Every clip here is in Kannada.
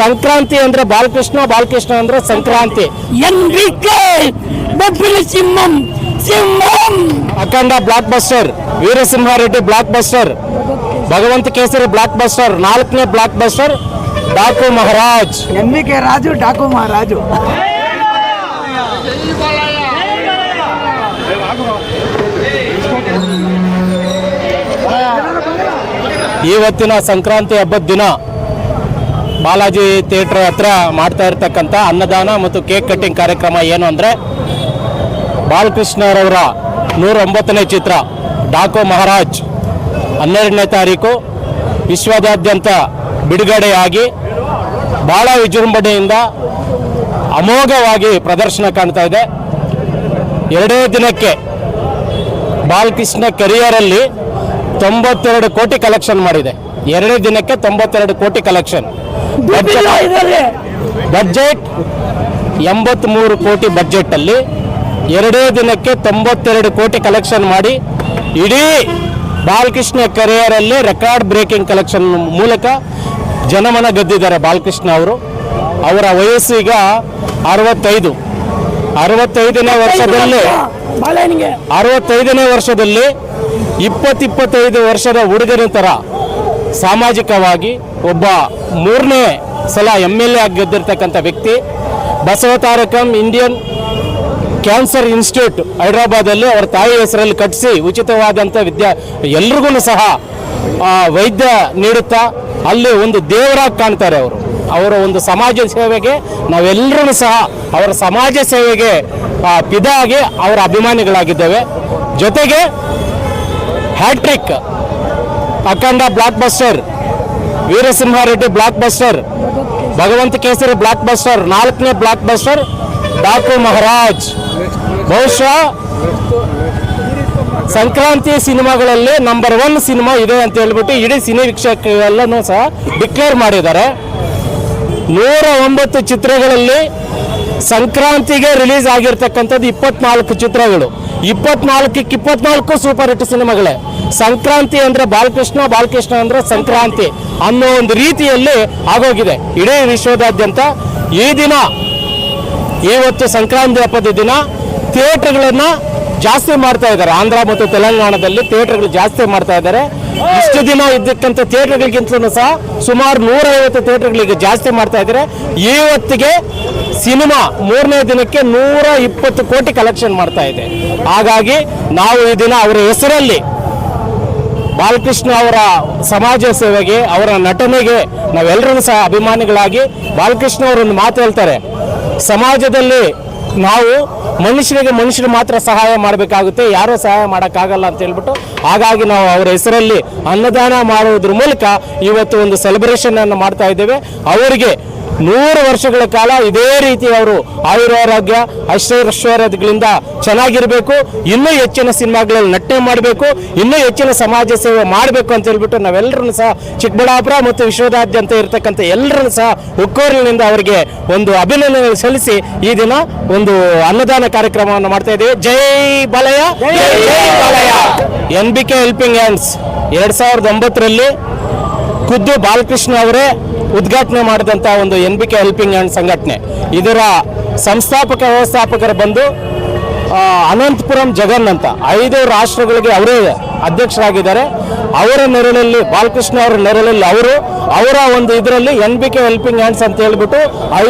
ಸಂಕ್ರಾಂತಿ ಅಂದ್ರೆ ಬಾಲಕೃಷ್ಣ ಬಾಲಕೃಷ್ಣ ಅಂದ್ರೆ Sankranti. Simham Simham. Akhanda blockbuster Veera Simha Reddy blockbuster Bhagavanth Kesari blockbuster ನಾಲ್ಕನೇ blockbuster Daaku Maharaaj. M V K Raju Daaku Maharaaj. ಇವತ್ತಿನ ಸಂಕ್ರಾಂತಿ ಹಬ್ಬದ ದಿನ. ಬಾಲಾಜಿ ಥಿಯೇಟರ್ ಹತ್ರ ಮಾಡ್ತಾ ಇರತಕ್ಕಂಥ ಅನ್ನದಾನ ಮತ್ತು ಕೇಕ್ ಕಟ್ಟಿಂಗ್ ಕಾರ್ಯಕ್ರಮ ಏನು ಅಂದರೆ ಬಾಲಕೃಷ್ಣರವರ ನೂರ ಒಂಬತ್ತನೇ ಚಿತ್ರ, ಡಾಕೋ ಮಹಾರಾಜ್, ಹನ್ನೆರಡನೇ ತಾರೀಕು, ವಿಶ್ವದಾದ್ಯಂತ ಬಿಡುಗಡೆಯಾಗಿ ಭಾಳ ವಿಜೃಂಭಣೆಯಿಂದ ಅಮೋಘವಾಗಿ ಪ್ರದರ್ಶನ ಕಾಣ್ತಾ ಇದೆ. ಎರಡೇ ದಿನಕ್ಕೆ ಬಾಲಕೃಷ್ಣ ಕೆರಿಯರಲ್ಲಿ ತೊಂಬತ್ತೆರಡು ಕೋಟಿ ಕಲೆಕ್ಷನ್ ಮಾಡಿದೆ. ಎರಡೇ ದಿನಕ್ಕೆ ತೊಂಬತ್ತೆರಡು ಕೋಟಿ ಕಲೆಕ್ಷನ್. ಬಜೆಟ್ ಎಂಬತ್ಮೂರು ಕೋಟಿ ಬಜೆಟಲ್ಲಿ ಎರಡೇ ದಿನಕ್ಕೆ ತೊಂಬತ್ತೆರಡು ಕೋಟಿ ಕಲೆಕ್ಷನ್ ಮಾಡಿ ಇಡೀ ಬಾಲಕೃಷ್ಣ ಕೆರಿಯರಲ್ಲಿ ರೆಕಾರ್ಡ್ ಬ್ರೇಕಿಂಗ್ ಕಲೆಕ್ಷನ್ ಮೂಲಕ ಜನಮನ ಗೆದ್ದಿದ್ದಾರೆ ಬಾಲಕೃಷ್ಣ ಅವರು. ಅವರ ವಯಸ್ಸು ಈಗ ಅರವತ್ತೈದು. ಅರವತ್ತೈದನೇ ವರ್ಷದಲ್ಲಿ ಅರವತ್ತೈದನೇ ವರ್ಷದಲ್ಲಿ ಇಪ್ಪತ್ತಿಪ್ಪತ್ತೈದು ವರ್ಷದ ಹುಡುಗನ ಥರ ಸಾಮಾಜಿಕವಾಗಿ ಒಬ್ಬ ಮೂರನೇ ಸಲ ಎಂ ಎಲ್ ಎ ಆಗಿ ವ್ಯಕ್ತಿ. ಬಸವತಾರಕಂ ಇಂಡಿಯನ್ ಕ್ಯಾನ್ಸರ್ ಇನ್ಸ್ಟಿಟ್ಯೂಟ್ ಹೈದರಾಬಾದಲ್ಲಿ ಅವರ ತಾಯಿ ಹೆಸರಲ್ಲಿ ಕಟ್ಟಿಸಿ ಉಚಿತವಾದಂಥ ವಿದ್ಯಾ ಎಲ್ರಿಗೂ ಸಹ ವೈದ್ಯ ನೀಡುತ್ತಾ ಅಲ್ಲಿ ಒಂದು ದೇವರಾಗಿ ಕಾಣ್ತಾರೆ ಅವರು. ಅವರ ಒಂದು ಸಮಾಜ ಸೇವೆಗೆ ನಾವೆಲ್ಲರೂ ಸಹ ಅವರ ಸಮಾಜ ಸೇವೆಗೆ ಪಿದಾಗಿ ಅವರ ಅಭಿಮಾನಿಗಳಾಗಿದ್ದೇವೆ. ಜೊತೆಗೆ hat trick Akhanda blockbuster Veera Simha Reddy blockbuster Bhagavanth Kesari blockbuster ನಾಲ್ಕನೇ ಬ್ಲಾಕ್ ಬಸ್ಟರ್ ಡಾಕು ಮಹಾರಾಜ್. ಬಹುಶಃ ಸಂಕ್ರಾಂತಿ ಸಿನಿಮಾಗಳಲ್ಲಿ ನಂಬರ್ ಒನ್ ಸಿನಿಮಾ ಇದೆ ಅಂತ ಹೇಳ್ಬಿಟ್ಟು ಇಡೀ ಸಿನಿ ವೀಕ್ಷಕರೆಲ್ಲನೂ ಸಹ ಡಿಕ್ಲೇರ್ ಮಾಡಿದ್ದಾರೆ. ನೂರ ಒಂಬತ್ತು ಚಿತ್ರಗಳಲ್ಲಿ ಸಂಕ್ರಾಂತಿಗೆ ರಿಲೀಸ್ ಆಗಿರ್ತಕ್ಕಂಥದ್ದು ಇಪ್ಪತ್ನಾಲ್ಕು ಚಿತ್ರಗಳು. ಇಪ್ಪತ್ನಾಲ್ಕಕ್ಕೆ ಇಪ್ಪತ್ನಾಲ್ಕು ಸೂಪರ್ ಹಿಟ್ ಸಿನಿಮಾಗಳೇ. ಸಂಕ್ರಾಂತಿ ಅಂದ್ರೆ ಬಾಲಕೃಷ್ಣ ಬಾಲಕೃಷ್ಣ ಅಂದ್ರೆ ಸಂಕ್ರಾಂತಿ ಅನ್ನೋ ಒಂದು ರೀತಿಯಲ್ಲಿ ಆಗೋಗಿದೆ. ಇಡೀ ವಿಶ್ವದಾದ್ಯಂತ ಈ ದಿನ, ಇವತ್ತು ಸಂಕ್ರಾಂತಿ ಹಬ್ಬದ ದಿನ ಥಿಯೇಟರ್ಗಳನ್ನ ಜಾಸ್ತಿ ಮಾಡ್ತಾ ಇದ್ದಾರೆ. ಆಂಧ್ರ ಮತ್ತು ತೆಲಂಗಾಣದಲ್ಲಿ ಥಿಯೇಟರ್ಗಳು ಜಾಸ್ತಿ ಮಾಡ್ತಾ ಇದ್ದಾರೆ. ಇಷ್ಟು ದಿನ ಇದ್ದಕ್ಕಂಥ ಥಿಯೇಟರ್ಗಳಿಗಿಂತಲೂ ಸಹ ಸುಮಾರು ನೂರೈವತ್ತು ಥಿಯೇಟರ್ಗಳಿಗೆ ಜಾಸ್ತಿ ಮಾಡ್ತಾ ಇದ್ದಾರೆ. ಹೊತ್ತಿಗೆ ಸಿನಿಮಾ ಮೂರನೇ ದಿನಕ್ಕೆ ನೂರ ಇಪ್ಪತ್ತು ಕೋಟಿ ಕಲೆಕ್ಷನ್ ಮಾಡ್ತಾ ಇದೆ. ಹಾಗಾಗಿ ನಾವು ಈ ದಿನ ಅವರ ಹೆಸರಲ್ಲಿ ಬಾಲಕೃಷ್ಣ ಅವರ ಸಮಾಜ ಸೇವೆಗೆ, ಅವರ ನಟನೆಗೆ ನಾವೆಲ್ಲರೂ ಸಹ ಅಭಿಮಾನಿಗಳಾಗಿ ಬಾಲಕೃಷ್ಣ ಅವರೊಂದು ಮಾತು ಹೇಳ್ತಾರೆ. ಸಮಾಜದಲ್ಲಿ ನಾವು ಮನುಷ್ಯರಿಗೆ ಮನುಷ್ಯರು ಮಾತ್ರ ಸಹಾಯ ಮಾಡಬೇಕಾಗುತ್ತೆ, ಯಾರೂ ಸಹಾಯ ಮಾಡೋಕ್ಕಾಗಲ್ಲ ಅಂತ ಹೇಳ್ಬಿಟ್ಟು ಹಾಗಾಗಿ ನಾವು ಅವರ ಹೆಸರಲ್ಲಿ ಅನ್ನದಾನ ಮಾಡುವುದ್ರ ಮೂಲಕ ಇವತ್ತು ಒಂದು ಸೆಲೆಬ್ರೇಷನ್ ಅನ್ನು ಮಾಡ್ತಾ ಇದ್ದೇವೆ. ಅವರಿಗೆ ನೂರು ವರ್ಷಗಳ ಕಾಲ ಇದೇ ರೀತಿ ಅವರು ಆಯುರಾರೋಗ್ಯ ಐಶ್ವರ್ಯಗಳಿಂದ ಚೆನ್ನಾಗಿರಬೇಕು ಇನ್ನೂ ಹೆಚ್ಚಿನ ಸಿನಿಮಾಗಳಲ್ಲಿ ನಟನೆ ಮಾಡಬೇಕು ಇನ್ನೂ ಹೆಚ್ಚಿನ ಸಮಾಜ ಸೇವೆ ಮಾಡಬೇಕು ಅಂತ ಹೇಳ್ಬಿಟ್ಟು ನಾವೆಲ್ಲರೂ ಸಹ ಚಿಕ್ಕಬಳ್ಳಾಪುರ ಮತ್ತು ವಿಶ್ವದಾದ್ಯಂತ ಇರತಕ್ಕಂಥ ಎಲ್ಲರನ್ನು ಸಹ ಉಕ್ಕೋರಿನಿಂದ ಅವರಿಗೆ ಒಂದು ಅಭಿನಂದನೆ ಸಲ್ಲಿಸಿ ಈ ದಿನ ಒಂದು ಅನ್ನದಾನ ಕಾರ್ಯಕ್ರಮವನ್ನು ಮಾಡ್ತಾ ಇದ್ದೀವಿ. ಜೈ Balayya! N B K helping hands. ಎರಡ್ ಸಾವಿರದ ಒಂಬತ್ತರಲ್ಲಿ ಖುದ್ದು ಬಾಲಕೃಷ್ಣ ಅವರೇ ಉದ್ಘಾಟನೆ ಮಾಡಿದಂಥ ಒಂದು N B K helping hand ಸಂಘಟನೆ. ಇದರ ಸಂಸ್ಥಾಪಕ ವ್ಯವಸ್ಥಾಪಕರು ಬಂದು ಅನಂತಪುರಂ ಜಗನ್ ಅಂತ ಐದು ರಾಷ್ಟ್ರಗಳಿಗೆ ಅವರೇ ಅಧ್ಯಕ್ಷರಾಗಿದ್ದಾರೆ. ಅವರ ನೆರಳಲ್ಲಿ, ಬಾಲಕೃಷ್ಣ ಅವರ ನೆರಳಲ್ಲಿ ಅವರು, ಅವರ ಒಂದು ಇದರಲ್ಲಿ N B K helping hands ಅಂತ ಹೇಳ್ಬಿಟ್ಟು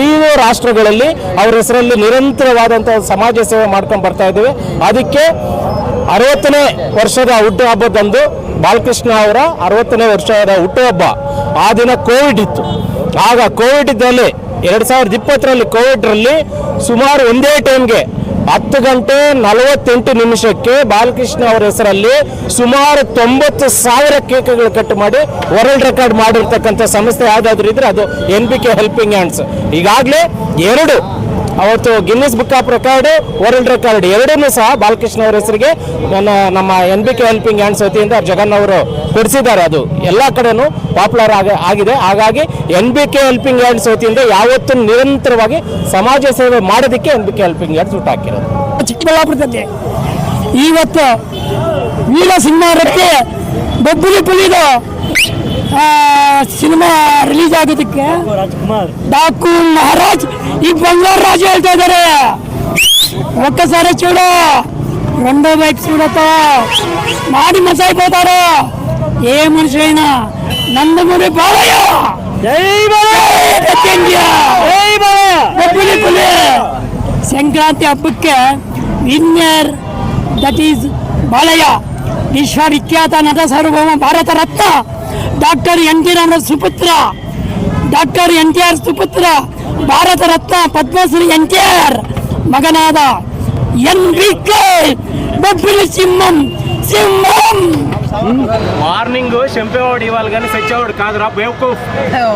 ಐದು ರಾಷ್ಟ್ರಗಳಲ್ಲಿ ಅವರ ಹೆಸರಲ್ಲಿ ನಿರಂತರವಾದಂಥ ಸಮಾಜ ಸೇವೆ ಮಾಡ್ಕೊಂಡು ಬರ್ತಾ ಇದ್ದೀವಿ. ಅದಕ್ಕೆ ಅರವತ್ತನೇ ವರ್ಷದ ಹುಟ್ಟುಹಬ್ಬದಂದು ಬಾಲಕೃಷ್ಣ ಅವರ ಅರವತ್ತನೇ ವರ್ಷದ ಹುಟ್ಟುಹಬ್ಬ ಆ ದಿನ ಕೋವಿಡ್ ಇತ್ತು. ಆಗ ಕೋವಿಡ್ ಇದ್ದಲ್ಲಿ ಎರಡು ಸಾವಿರದ ಇಪ್ಪತ್ತರಲ್ಲಿ ಕೋವಿಡ್ರಲ್ಲಿ ಸುಮಾರು ಒಂದೇ ಟೈಮ್ಗೆ ಹತ್ತು ಗಂಟೆ ನಲವತ್ತೆಂಟು ನಿಮಿಷಕ್ಕೆ ಬಾಲಕೃಷ್ಣ ಅವರ ಹೆಸರಲ್ಲಿ ಸುಮಾರು ತೊಂಬತ್ತು ಸಾವಿರ ಕೇಕ್ಗಳು ಕಟ್ ಮಾಡಿ ವರ್ಲ್ಡ್ ರೆಕಾರ್ಡ್ ಮಾಡಿರ್ತಕ್ಕಂಥ ಸಂಸ್ಥೆ ಯಾವುದಾದ್ರೂ ಇದ್ರೆ ಅದು N B K helping hands ಈಗಾಗಲೇ ಎರಡು ಅವತ್ತು Guinness book of record, world record ಎರಡನ್ನೂ ಸಹ ಬಾಲಕೃಷ್ಣ ಅವರ ಹೆಸರಿಗೆ ನನ್ನ, ನಮ್ಮ N B K helping hands ವತಿಯಿಂದ ಜಗನ್ ಅವರು ಕೊಡಿಸಿದ್ದಾರೆ. ಅದು ಎಲ್ಲ ಕಡೆನೂ ಪಾಪ್ಯುಲರ್ ಆಗ, ಆಗಿದೆ. ಹಾಗಾಗಿ N B K helping hands ವತಿಯಿಂದ ಯಾವತ್ತೂ ನಿರಂತರವಾಗಿ ಸಮಾಜ ಸೇವೆ ಮಾಡೋದಕ್ಕೆ N B K helping hands ಹಾಕಿರೋದು. ಚಿಕ್ಕಬಳ್ಳಾಪುರದಲ್ಲಿ ಇವತ್ತು ವೀರ ಸಿಂಹಾರಕ್ಕೆ ಬೊಬ್ಬುಲಿ ಪುಲಿದು ಸಿನಿಮಾ ರಿಲೀಸ್ ಆಗೋದಕ್ಕೆ ಡಾಕು ಮಹಾರಾಜ್ ಈ ಬಂಗಾರ ರಾಜು ಹೇಳ್ತಾ ಇದ್ದಾರೆ ఒక్కసారి చూడు రెండో వైపు చూడతో మాడి మసైపోతారు ఏ మనిషి అయినా నందమూరి బాలయ్య పులి పులి సంక్రాంతి ಹಬ್ಬಕ್ಕೆ ವಿನ್ನರ್ ದಟ್ ಈಸ್ ಬಾಲಯ್ಯ ವಿಶ್ವವಿಖ್ಯಾತ ನಟ ಸಾರ್ವಭೌಮ ಭಾರತ ರತ್ನ డాక్టర్ ఎన్టీ రామరావు సుపుత్ర డాక్టర్ ఎన్టీఆర్ సుపుత్ర భారతరత్న పద్మశ్రీ ఎన్టీఆర్ మగనాథ ఎన్వికే బొబ్బిలి సింహం సింహం. మార్నింగ్ చంపేవాడు ఇవ్వాలి కానీ సచ్చేవాడు కాదురా బేవకూఫ్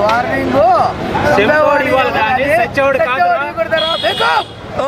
మార్నింగ్ చంపేవాడు ఇవ్వాలి కానీ సచ్చేవాడు కాదురా. బేవకూఫ్